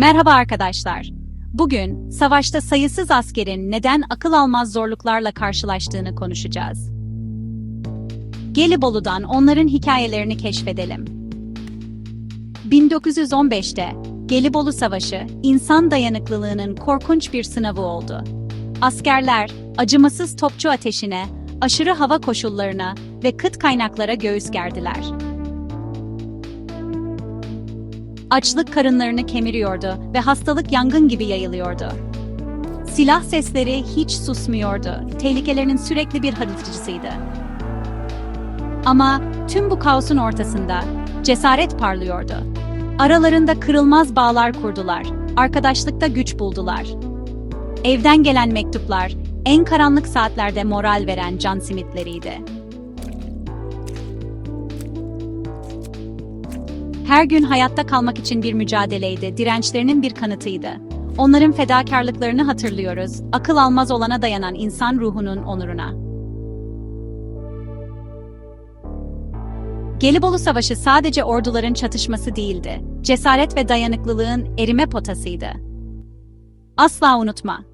Merhaba arkadaşlar. Bugün savaşta sayısız askerin neden akıl almaz zorluklarla karşılaştığını konuşacağız. Gelibolu'dan onların hikayelerini keşfedelim. 1915'te Gelibolu Savaşı insan dayanıklılığının korkunç bir sınavı oldu. Askerler acımasız topçu ateşine, aşırı hava koşullarına ve kıt kaynaklara göğüs gerdiler. Açlık karınlarını kemiriyordu ve hastalık yangın gibi yayılıyordu. Silah sesleri hiç susmuyordu. Tehlikelerinin sürekli bir haritıcısıydı. Ama tüm bu kaosun ortasında cesaret parlıyordu. Aralarında kırılmaz bağlar kurdular. Arkadaşlıkta güç buldular. Evden gelen mektuplar en karanlık saatlerde moral veren can simitleriydi. Her gün hayatta kalmak için bir mücadeleydi, dirençlerinin bir kanıtıydı. Onların fedakarlıklarını hatırlıyoruz, akıl almaz olana dayanan insan ruhunun onuruna. Gelibolu Savaşı sadece orduların çatışması değildi, cesaret ve dayanıklılığın erime potasıydı. Asla unutma,